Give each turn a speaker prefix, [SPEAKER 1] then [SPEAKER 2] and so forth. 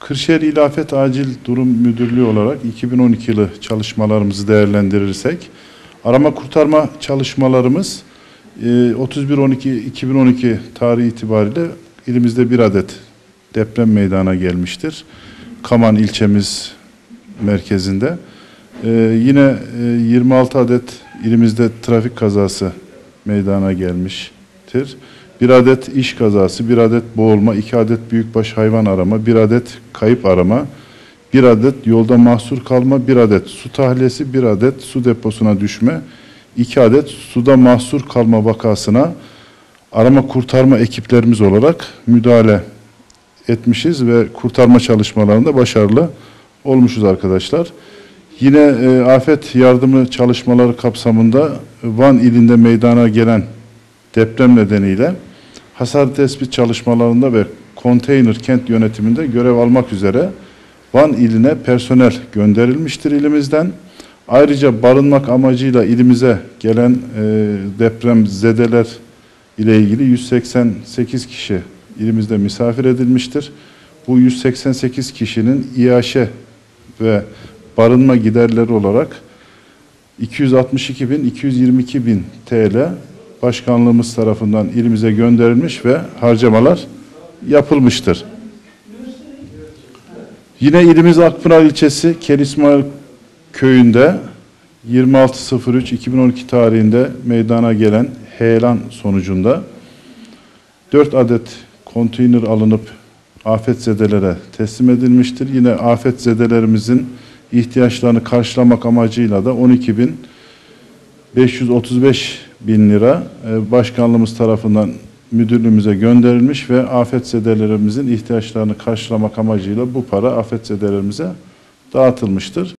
[SPEAKER 1] Kırşehir İlafet Acil Durum Müdürlüğü olarak 2012 yılı çalışmalarımızı değerlendirirsek, arama kurtarma çalışmalarımız e, 31-12-2012 tarihi itibariyle ilimizde bir adet deprem meydana gelmiştir. Kaman ilçemiz merkezinde. E, Yine e, 26 adet ilimizde trafik kazası meydana gelmiştir. Bir adet iş kazası, bir adet boğulma, iki adet büyükbaş hayvan arama, bir adet kayıp arama, bir adet yolda mahsur kalma, bir adet su tahliyesi, bir adet su deposuna düşme, iki adet suda mahsur kalma vakasına arama kurtarma ekiplerimiz olarak müdahale etmişiz ve kurtarma çalışmalarında başarılı olmuşuz arkadaşlar. Yine e, afet yardımı çalışmaları kapsamında Van ilinde meydana gelen deprem nedeniyle hasar tespit çalışmalarında ve konteyner kent yönetiminde görev almak üzere Van iline personel gönderilmiştir ilimizden. Ayrıca barınmak amacıyla ilimize gelen e, deprem zedeler ile ilgili 188 kişi ilimizde misafir edilmiştir. Bu 188 kişinin İAŞ ve barınma giderleri olarak 262 bin, 222 bin TL başkanlığımız tarafından ilimize gönderilmiş ve harcamalar yapılmıştır. Yine ilimiz Akpınar ilçesi Kelismail köyünde 26.03.2012 tarihinde meydana gelen heyelan sonucunda 4 adet konteyner alınıp afetzedelere teslim edilmiştir. Yine afetzedelerimizin ihtiyaçlarını karşılamak amacıyla da 12 bin 535 bin lira e, başkanlığımız tarafından müdürlüğümüze gönderilmiş ve afetzedelerimizin ihtiyaçlarını karşılamak amacıyla bu para afetzedelerimize dağıtılmıştır.